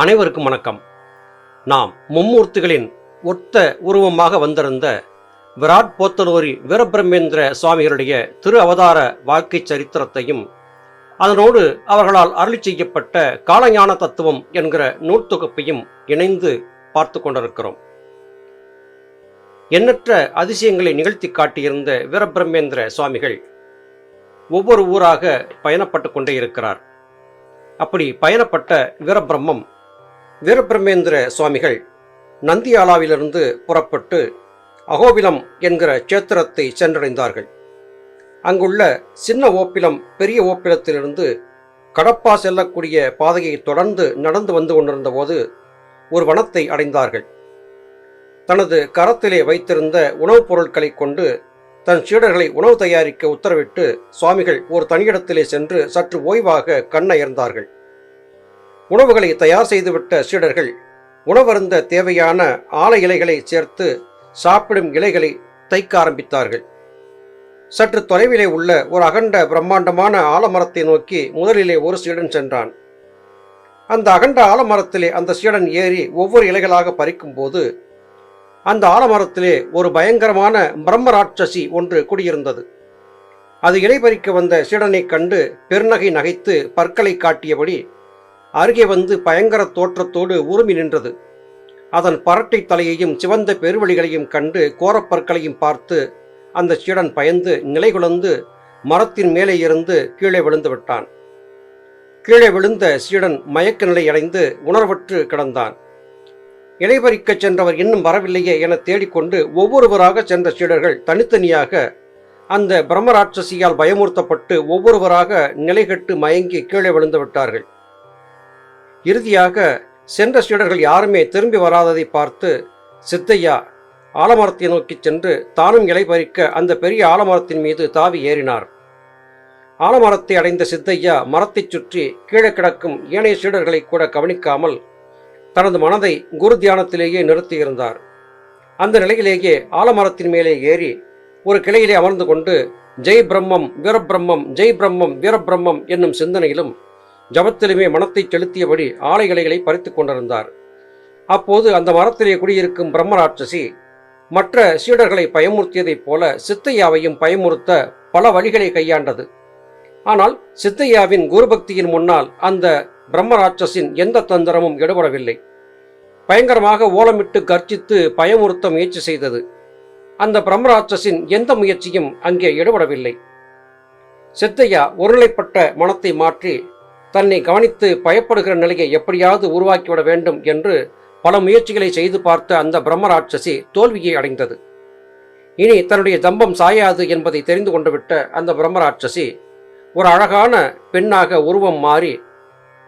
அனைவருக்கும் வணக்கம். நாம் மும்மூர்த்திகளின் ஒத்த உருவமாக வந்திருந்த விராட் போத்தலூரி வீரபிரமேந்திர சுவாமிகளுடைய திரு அவதார வாழ்க்கை சரித்திரத்தையும் அதனோடு அவர்களால் அருளி செய்யப்பட்ட காலஞான தத்துவம் என்கிற நூற்தொகுப்பையும் இணைந்து பார்த்து கொண்டிருக்கிறோம். எண்ணற்ற அதிசயங்களை நிகழ்த்தி காட்டியிருந்த வீரபிரமேந்திர சுவாமிகள் ஒவ்வொரு ஊராக பயணப்பட்டு கொண்டே இருக்கிறார். அப்படி பயணப்பட்ட வீரபிரம்மம் வீரபிரமேந்திர சுவாமிகள் நந்தியாலாவிலிருந்து புறப்பட்டு அகோபிலம் என்கிற சேத்திரத்தை சென்றடைந்தார்கள். அங்குள்ள சின்ன ஓப்பிலம் பெரிய ஓப்பிலத்திலிருந்து கடப்பா செல்லக்கூடிய பாதையை தொடர்ந்து நடந்து வந்து கொண்டிருந்த போது ஒரு வனத்தை அடைந்தார்கள். தனது கரத்திலே வைத்திருந்த உணவுப் பொருட்களை கொண்டு தன் சீடர்களை உணவு தயாரிக்க உத்தரவிட்டு சுவாமிகள் ஒரு தனியிடத்திலே சென்று சற்று ஓய்வாக கண்ணயர்ந்தார்கள். உணவுகளை தயார் செய்துவிட்ட சீடர்கள் உணவருந்த தேவையான ஆல இலைகளை சேர்த்து சாப்பிடும் இலைகளை தைக்க ஆரம்பித்தார்கள். சற்று தொலைவிலே உள்ள ஒரு அகண்ட பிரம்மாண்டமான ஆலமரத்தை நோக்கி முதலிலே ஒரு சீடன் சென்றான். அந்த அகண்ட ஆலமரத்திலே அந்த சீடன் ஏறி ஒவ்வொரு இலைகளாக பறிக்கும்போது அந்த ஆலமரத்திலே ஒரு பயங்கரமான பிரம்ம ராட்சசி ஒன்று குடியிருந்தது. அது இலை பறிக்க வந்த சீடனைக் கண்டு பெருநகை நகைத்து பற்களை காட்டியபடி அருகே வந்து பயங்கர தோற்றத்தோடு உருமி நின்றது. அதன் பரட்டை தலையையும் சிவந்த பெருவழிகளையும் கண்டு கோரப்பற்களையும் பார்த்து அந்த சீடன் பயந்து நிலைகுலந்து மரத்தின் மேலே இருந்து கீழே விழுந்து விட்டான். கீழே விழுந்த சீடன் மயக்க நிலை அடைந்து உணர்வற்று கிடந்தான். இடைபறிக்கச் சென்றவர் இன்னும் வரவில்லையே என தேடிக்கொண்டு ஒவ்வொருவராக சென்ற சீடர்கள் தனித்தனியாக அந்த பிரம்மராட்சசியால் பயமுறுத்தப்பட்டு ஒவ்வொருவராக நிலைகட்டு மயங்கி கீழே விழுந்து விட்டார்கள். இறுதியாக சென்ற சீடர்கள் யாருமே திரும்பி வராததை பார்த்து சித்தையா ஆலமரத்தை நோக்கி சென்று தானும் இலை பறிக்க அந்த பெரிய ஆலமரத்தின் மீது தாவி ஏறினார். ஆலமரத்தை அடைந்த சித்தையா மரத்தைச் சுற்றி கீழே கிடக்கும் ஏனைய சீடர்களை கூட கவனிக்காமல் தனது மனதை குரு தியானத்திலேயே நிறுத்தியிருந்தார். அந்த நிலையிலேயே ஆலமரத்தின் மேலே ஏறி ஒரு கிளையிலே அமர்ந்து கொண்டு ஜெய் பிரம்மம் வீரபிரம்மம் ஜெய் பிரம்மம் வீரபிரம்மம் என்னும் சிந்தனையிலும் ஜபத்திலுமே மனத்தை செலுத்தியபடி ஆலைகளைகளை பறித்து பறித்துக் கொண்டிருந்தார். அப்போது அந்த மரத்திலே குடியிருக்கும் பிரம்மராட்சசி மற்ற சீடர்களை பயமுறுத்தியதைப் போல சித்தையாவையும் பயமுறுத்த பல வழிகளை கையாண்டது. ஆனால் சித்தையாவின் குருபக்தியின் முன்னால் அந்த பிரம்மராட்சசின் எந்த தந்திரமும் எடுபடவில்லை. பயங்கரமாக ஓலமிட்டு கர்ஜித்து பயமுறுத்த முயற்சி செய்தது. அந்த பிரம்மராட்சசின் எந்த முயற்சியும் அங்கே எடுபடவில்லை. சித்தையா ஒருநிலைப்பட்ட மனத்தை மாற்றி தன்னை கவனித்து பயப்படுகிற நிலையை எப்படியாவது உருவாக்கிவிட வேண்டும் என்று பல முயற்சிகளை செய்து பார்த்த அந்த பிரம்மராட்சசி தோல்வியை அடைந்தது. இனி தன்னுடைய தம்பம் சாயாது என்பதை தெரிந்து கொண்டு விட்ட அந்த பிரம்மராட்சசி ஒரு அழகான பெண்ணாக உருவம் மாறி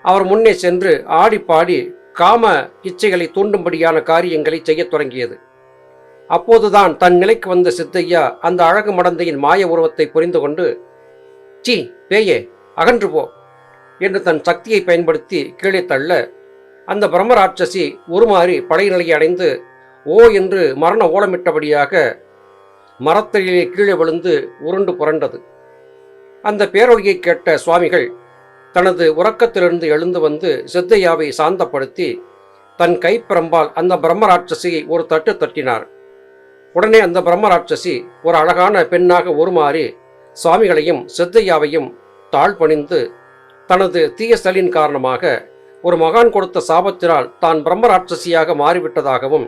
அவர் முன்னே சென்று ஆடி பாடி காம இச்சைகளை தூண்டும்படியான காரியங்களை செய்யத் தொடங்கியது. அப்போதுதான் தன் நிலைக்கு வந்த சித்தையா அந்த அழகு மடந்தையின் மாய உருவத்தை புரிந்து கொண்டு சி பேயே அகன்று போ. என்று தன் சக்தியை பயன்படுத்தி கீழே தள்ள அந்த பிரம்மராட்சசி உருமாறி படைநிலையை அடைந்து ஓ என்று மரண ஓலமிட்டபடியாக மரத்தடியிலே கீழே விழுந்து உருண்டு புரண்டது. அந்த பேரொழியை கேட்ட சுவாமிகள் தனது உறக்கத்திலிருந்து எழுந்து வந்து சித்தையாவை சாந்தப்படுத்தி தன் கைப்பிரம்பால் அந்த பிரம்மராட்சசியை ஒரு தட்டு தட்டினார். உடனே அந்த பிரம்மராட்சசி ஒரு அழகான பெண்ணாக உருமாறி சுவாமிகளையும் சித்தையாவையும் தாழ்பணிந்து தனது தீய சலின் காரணமாக ஒரு மகான் கொடுத்த சாபத்தினால் தான் பிரம்மராட்சசியாக மாறிவிட்டதாகவும்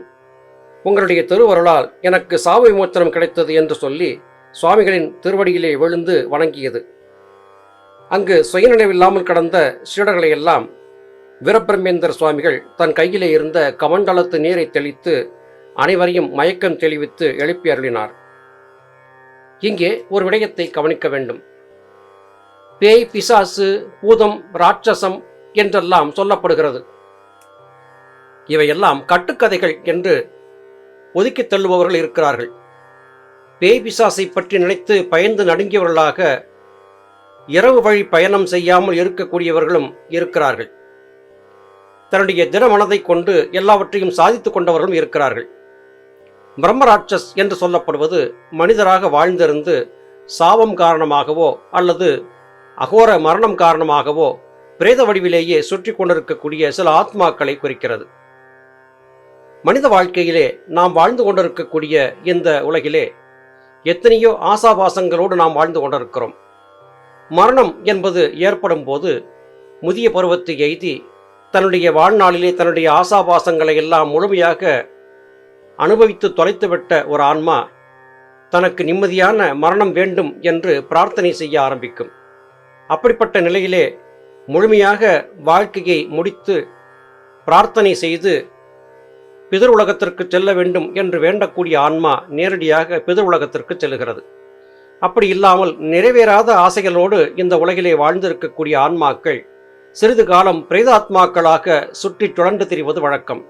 உங்களுடைய திருவருளால் எனக்கு சாவு விமோச்சனம் கிடைத்தது என்று சொல்லி சுவாமிகளின் திருவடியிலே விழுந்து வணங்கியது. அங்கு சுயநினைவில்லாமல் கடந்த சீடர்களை எல்லாம் சுவாமிகள் தன் கையிலே இருந்த கமண்டலத்து நீரை தெளித்து அனைவரையும் மயக்கம் தெளிவித்து எழுப்பி அருளினார். இங்கே ஒரு விடயத்தை கவனிக்க வேண்டும். பேய் பிசாசு பூதம் ராட்சசம் என்றெல்லாம் சொல்லப்படுகிறது. இவையெல்லாம் கட்டுக்கதைகள் என்று ஒதுக்கித் தள்ளுபவர்கள் இருக்கிறார்கள். பேய் பிசாசை பற்றி நினைத்து பயந்து நடுங்கியவர்களாக இரவு வழி பயணம் செய்யாமல் இருக்கக்கூடியவர்களும் இருக்கிறார்கள். தன்னுடைய தினமனதை கொண்டு எல்லாவற்றையும் சாதித்துக் கொண்டவர்களும் இருக்கிறார்கள். பிரம்மராட்சஸ் என்று சொல்லப்படுவது மனிதராக வாழ்ந்திருந்து சாபம் காரணமாகவோ அல்லது அகோர மரணம் காரணமாகவோ பிரேத வடிவிலேயே சுற்றி கொண்டிருக்கக்கூடிய சில ஆத்மாக்களை குறிக்கிறது. மனித வாழ்க்கையிலே நாம் வாழ்ந்து கொண்டிருக்கக்கூடிய இந்த உலகிலே எத்தனையோ ஆசாபாசங்களோடு நாம் வாழ்ந்து கொண்டிருக்கிறோம். மரணம் என்பது ஏற்படும் போது முதிய பருவத்தை எய்தி தன்னுடைய வாழ்நாளிலே தன்னுடைய ஆசாபாசங்களை எல்லாம் முழுமையாக அனுபவித்து தொலைத்துவிட்ட ஒரு ஆன்மா தனக்கு நிம்மதியான மரணம் வேண்டும் என்று பிரார்த்தனை செய்ய ஆரம்பிக்கும். அப்படிப்பட்ட நிலையிலே முழுமையாக வாழ்க்கையை முடித்து பிரார்த்தனை செய்து பிதர் உலகத்திற்கு செல்ல வேண்டும் என்று வேண்டக்கூடிய ஆன்மா நேரடியாக பிதர் உலகத்திற்கு செல்லுகிறது. அப்படி இல்லாமல் நிறைவேறாத ஆசைகளோடு இந்த உலகிலே வாழ்ந்திருக்கக்கூடிய ஆன்மாக்கள் சிறிது காலம் பிரேதாத்மாக்களாக சுற்றி சுழன்று திரிவது வழக்கம்.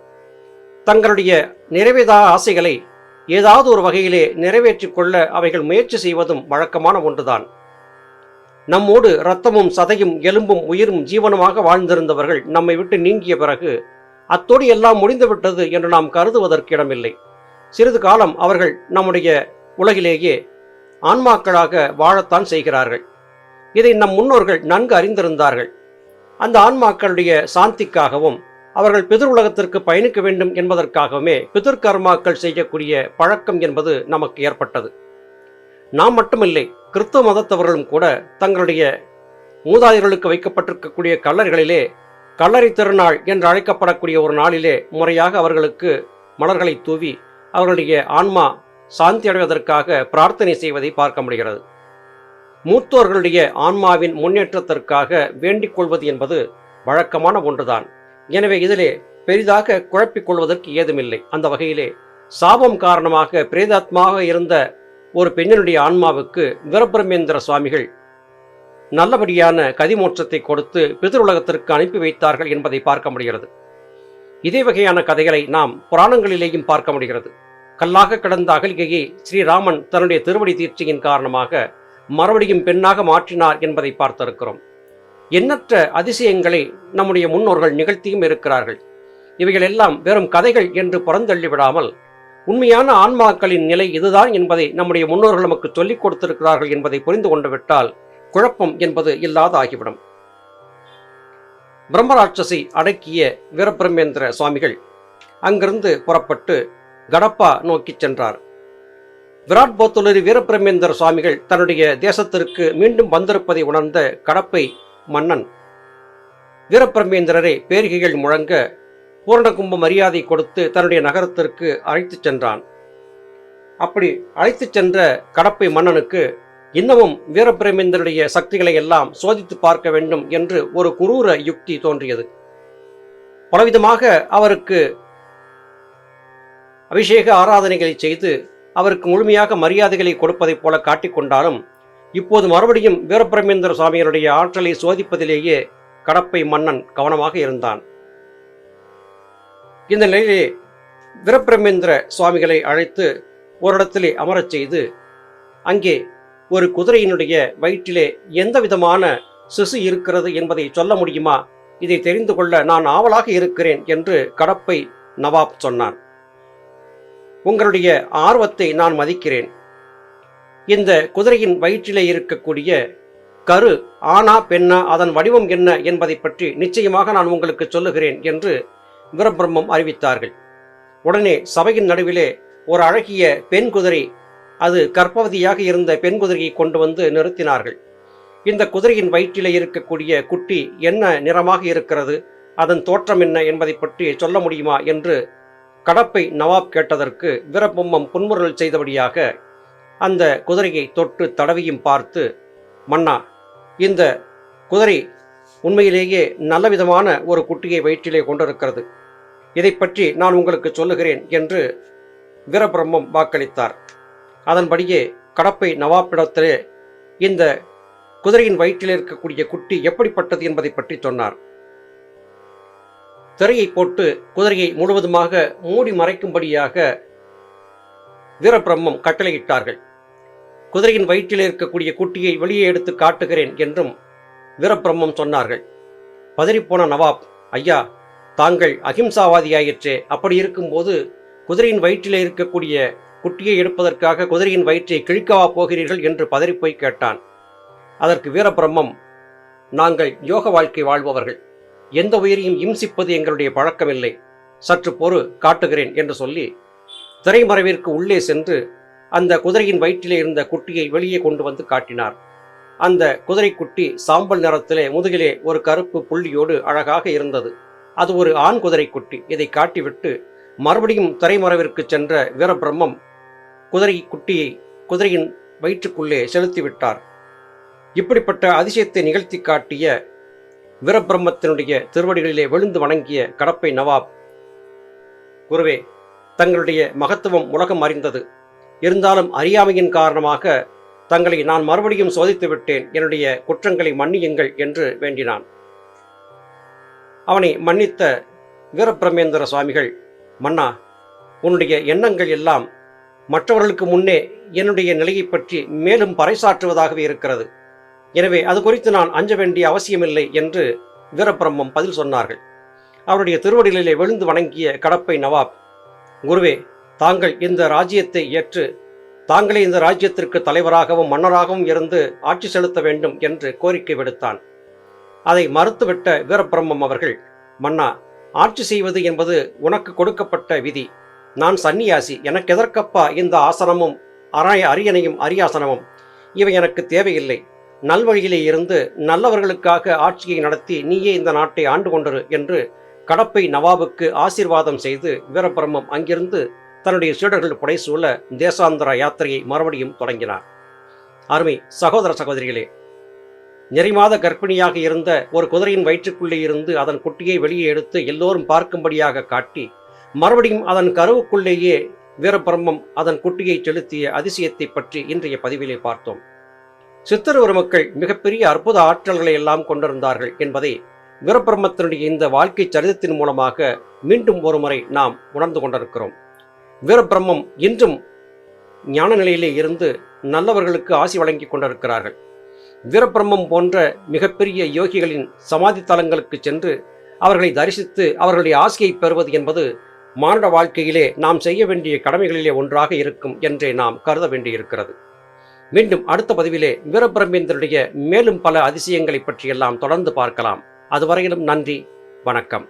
தங்களுடைய நிறைவேறா ஆசைகளை ஏதாவது ஒரு வகையிலே நிறைவேற்றிக் கொள்ள அவைகள் முயற்சி செய்வதும் வழக்கமான ஒன்றுதான். நம்மோடு இரத்தமும் சதையும் எலும்பும் உயிரும் ஜீவனமாக வாழ்ந்திருந்தவர்கள் நம்மை விட்டு நீங்கிய பிறகு அத்தோடு எல்லாம் முடிந்துவிட்டது என்று நாம் கருதுவதற்கு இடமில்லை சிறிது காலம் அவர்கள் நம்முடைய உலகிலேயே ஆன்மாக்களாக வாழத்தான் செய்கிறார்கள். இதை நம் முன்னோர்கள் நன்கு அறிந்திருந்தார்கள். அந்த ஆன்மாக்களுடைய சாந்திக்காகவும் அவர்கள் பிதிர் உலகத்திற்கு பயணிக்க வேண்டும் என்பதற்காகவுமே பிதிர்கர்மாக்கள் செய்யக்கூடிய பழக்கம் என்பது நமக்கு ஏற்பட்டது. நாம் மட்டுமில்லை கிறிஸ்துவ மதத்தவர்களும் கூட தங்களுடைய மூதாதையர்களுக்கு வைக்கப்பட்டிருக்கக்கூடிய கல்லறைகளிலே கல்லறை திருநாள் என்று அழைக்கப்படக்கூடிய ஒரு நாளிலே முறையாக அவர்களுக்கு மலர்களை தூவி அவர்களுடைய ஆன்மா சாந்தி அடைவதற்காக பிரார்த்தனை செய்வதை பார்க்க முடிகிறது. மூத்தோர்களுடைய ஆன்மாவின் முன்னேற்றத்திற்காக வேண்டிக் கொள்வது என்பது வழக்கமான ஒன்றுதான். எனவே இதிலே பெரிதாக குழப்பிக் கொள்வதற்கு ஏதுமில்லை. அந்த வகையிலே சாபம் காரணமாக பிரேதாத்மாக இருந்த ஒரு பெண்ணினுடைய ஆன்மாவுக்கு வீரபிரமேந்திர சுவாமிகள் நல்லபடியான கதிமோட்சத்தை கொடுத்து பிதிருலகத்திற்கு அனுப்பி வைத்தார்கள் என்பதை பார்க்க முடிகிறது. இதே வகையான கதைகளை நாம் புராணங்களிலேயும் பார்க்க முடிகிறது. கல்லாக கிடந்த அகலிகையை ஸ்ரீராமன் தன்னுடைய திருவடி தீட்சியின் காரணமாக மறுபடியும் பெண்ணாக மாற்றினார் என்பதை பார்த்திருக்கிறோம். எண்ணற்ற அதிசயங்களை நம்முடைய முன்னோர்கள் நிகழ்த்தியும் இருக்கிறார்கள். இவைகள் எல்லாம் வெறும் கதைகள் என்று புறந்தள்ளிவிடாமல் உண்மையான ஆன்மாக்களின் நிலை இதுதான் என்பதை நம்முடைய முன்னோர்கள் நமக்கு சொல்லிக் கொடுத்திருக்கிறார்கள் என்பதை புரிந்து கொண்டு விட்டால் குழப்பம் என்பது இல்லாத ஆகிவிடும் பிரம்மராட்சசி அடக்கிய வீரபிரமேந்திர சுவாமிகள் அங்கிருந்து புறப்பட்டு கடப்பா நோக்கிச் சென்றார். விராட் போத்துலரி வீரபிரமேந்திர சுவாமிகள் தன்னுடைய தேசத்திற்கு மீண்டும் வந்திருப்பதை உணர்ந்த கடப்பை மன்னன் வீரபிரமேந்திரரை பேரிகைகள் முழங்க பூரணகும்ப மரியாதை கொடுத்து தன்னுடைய நகரத்திற்கு அழைத்துச் சென்றான். அப்படி அழைத்துச் சென்ற கடப்பை மன்னனுக்கு இன்னமும் வீரபிரமேந்திரனுடைய சக்திகளை எல்லாம் சோதித்து பார்க்க வேண்டும் என்று ஒரு குரூர யுக்தி தோன்றியது. பலவிதமாக அவருக்கு அபிஷேக ஆராதனைகளை செய்து அவருக்கு முழுமையாக மரியாதைகளை கொடுப்பதைப் போல காட்டிக்கொண்டாலும் இப்போது மறுபடியும் வீரபிரமேந்திர சுவாமியருடைய ஆற்றலை சோதிப்பதிலேயே கடப்பை மன்னன் கவனமாக இருந்தான். இந்த நிலையிலே வீரபிரமேந்திர சுவாமிகளை அழைத்து ஒரு இடத்திலே அமரச் செய்து அங்கே ஒரு குதிரையினுடைய வயிற்றிலே எந்த விதமான சிசு இருக்கிறது என்பதை சொல்ல முடியுமா? இதை தெரிந்து கொள்ள நான் ஆவலாக இருக்கிறேன் என்று கடப்பை நவாப் சொன்னான். உங்களுடைய ஆர்வத்தை நான் மதிக்கிறேன். இந்த குதிரையின் வயிற்றிலே இருக்கக்கூடிய கரு ஆனா பெண்ணா அதன் வடிவம் என்ன என்பதை பற்றி நிச்சயமாக நான் உங்களுக்கு சொல்லுகிறேன் என்று வீரபிரம்மம் அறிவித்தார்கள். உடனே சபையின் நடுவிலே ஒரு அழகிய பெண் குதிரை அது கர்ப்பவதியாக இருந்த பெண் குதிரையை கொண்டு வந்து நிறுத்தினார்கள். இந்த குதிரையின் வயிற்றிலே இருக்கக்கூடிய குட்டி என்ன நிறமாக இருக்கிறது அதன் தோற்றம் என்ன என்பதை பற்றி சொல்ல முடியுமா என்று கடப்பை நவாப் கேட்டதற்கு வீரபொம்மம் புன்முறுவல் செய்தபடியாக அந்த குதிரையை தொட்டு தடவியும் பார்த்து மன்னா இந்த குதிரை உண்மையிலேயே நல்ல விதமான ஒரு குட்டியை வயிற்றிலே கொண்டிருக்கிறது. இதை பற்றி நான் உங்களுக்கு சொல்லுகிறேன் என்று வீரபிரம்மம் வாக்களித்தார். அதன்படியே கடப்பை நவாப்பிடத்திலே இந்த குதிரையின் வயிற்றில் இருக்கக்கூடிய குட்டி எப்படிப்பட்டது என்பதை பற்றி சொன்னார். திரையை போட்டு குதிரையை முழுவதுமாக மூடி மறைக்கும்படியாக வீரபிரம்மம் கட்டளையிட்டார்கள். குதிரையின் வயிற்றில் இருக்கக்கூடிய குட்டியை வெளியே எடுத்து காட்டுகிறேன் என்றும் வீரபிரம்மம் சொன்னார்கள். பதறிப்போன நவாப் ஐயா தாங்கள் அகிம்சாவாதியாயிற்றே. அப்படி இருக்கும்போது குதிரையின் வயிற்றிலே இருக்கக்கூடிய குட்டியை எடுப்பதற்காக குதிரையின் வயிற்றை கிழிக்கவா போகிறீர்கள்? என்று பதறிப்போய் கேட்டான். அதற்கு வீரபிரம்மம் நாங்கள் யோக வாழ்க்கை வாழ்பவர்கள். எந்த உயிரையும் இம்சிப்பது எங்களுடைய பழக்கமில்லை. சற்று பொறு காட்டுகிறேன் என்று சொல்லி திரைமறைவிற்கு உள்ளே சென்று அந்த குதிரையின் வயிற்றிலே இருந்த குட்டியை வெளியே கொண்டு வந்து காட்டினார். அந்த குதிரைக்குட்டி சாம்பல் நிறத்திலே முதுகிலே ஒரு கருப்பு புள்ளியோடு அழகாக இருந்தது. அது ஒரு ஆண் குதிரைக்குட்டி. இதை காட்டிவிட்டு மறுபடியும் திரைமறைவிற்கு சென்ற வீரபிரம்மம் குதிரை குட்டியை குதிரையின் வயிற்றுக்குள்ளே செலுத்திவிட்டார். இப்படிப்பட்ட அதிசயத்தை நிகழ்த்தி காட்டிய வீரபிரம்மத்தினுடைய திருவடிகளிலே விழுந்து வணங்கிய கடப்பை நவாப் குருவே தங்களுடைய மகத்துவம் உலகம் அறிந்தது. இருந்தாலும் அறியாமையின் காரணமாக தங்களை நான் மறுபடியும் சோதித்து விட்டேன். என்னுடைய குற்றங்களை மன்னியுங்கள் என்று வேண்டினான். அவனை மன்னித்த வீரபிரமேந்திர சுவாமிகள் மன்னா உன்னுடைய எண்ணங்கள் எல்லாம் மற்றவர்களுக்கு முன்னே என்னுடைய நிலையை பற்றி மேலும் பறைசாற்றுவதாகவே இருக்கிறது. எனவே அது குறித்து நான் அஞ்ச வேண்டிய அவசியமில்லை என்று வீரபிரம்மம் பதில் சொன்னார்கள். அவருடைய திருவடிகளிலே விழுந்து வணங்கிய கடப்பை நவாப் குருவே தாங்கள் இந்த ராஜ்யத்தை ஏற்று தாங்களே இந்த ராஜ்யத்திற்கு தலைவராகவும் மன்னராகவும் இருந்து ஆட்சி செலுத்த வேண்டும் என்று கோரிக்கை விடுத்தான். அதை மறுத்துவிட்ட வீரபிரம்மம் அவர்கள் மன்னா ஆட்சி செய்வது என்பது உனக்கு கொடுக்கப்பட்ட விதி. நான் சன்னியாசி எனக்கு எதற்கப்பா இந்த ஆசனமும் அராய அரியணையும் அரியாசனமும்? இவை எனக்கு தேவையில்லை. நல்வழியிலே இருந்து நல்லவர்களுக்காக ஆட்சியை நடத்தி நீயே இந்த நாட்டை ஆண்டு கொண்டரு என்று கடப்பை நவாபுக்கு ஆசீர்வாதம் செய்து வீரபிரம்மம் அங்கிருந்து தன்னுடைய சீடர்கள் புடைசூழ தேசாந்திர யாத்திரையை மறுபடியும் தொடங்கினார். அருமை சகோதர சகோதரிகளே நெறிமாத கர்ப்பிணியாக இருந்த ஒரு குதிரையின் வயிற்றுக்குள்ளே இருந்து அதன் குட்டியை வெளியே எடுத்து எல்லோரும் பார்க்கும்படியாக காட்டி மறுபடியும் அதன் கருவுக்குள்ளேயே வீரபிரம்மம் அதன் குட்டியை செலுத்திய அதிசயத்தை பற்றி இன்றைய பதிவிலே பார்த்தோம். சித்தர் மக்கள் மிகப்பெரிய அற்புத ஆற்றல்களை எல்லாம் கொண்டிருந்தார்கள் என்பதை வீரபிரம்மத்தினுடைய இந்த வாழ்க்கை சரிதத்தின் மூலமாக மீண்டும் ஒருமுறை நாம் உணர்ந்து கொண்டிருக்கிறோம். வீரபிரம்மம் இன்றும் ஞான நிலையிலே இருந்து நல்லவர்களுக்கு ஆசி வழங்கி கொண்டிருக்கிறார்கள். வீரபிரம்மம் போன்ற மிகப்பெரிய யோகிகளின் சமாதி தலங்களுக்கு சென்று அவர்களை தரிசித்து அவர்களுடைய ஆசையை பெறுவது என்பது மானுட வாழ்க்கையிலே நாம் செய்ய வேண்டிய கடமைகளிலே ஒன்றாக இருக்கும் என்றே நாம் கருத வேண்டியிருக்கிறது. மீண்டும் அடுத்த பதிவிலே வீரபிரமேந்திரனுடைய மேலும் பல அதிசயங்களை பற்றியெல்லாம் தொடர்ந்து பார்க்கலாம். அதுவரையிலும் நன்றி வணக்கம்.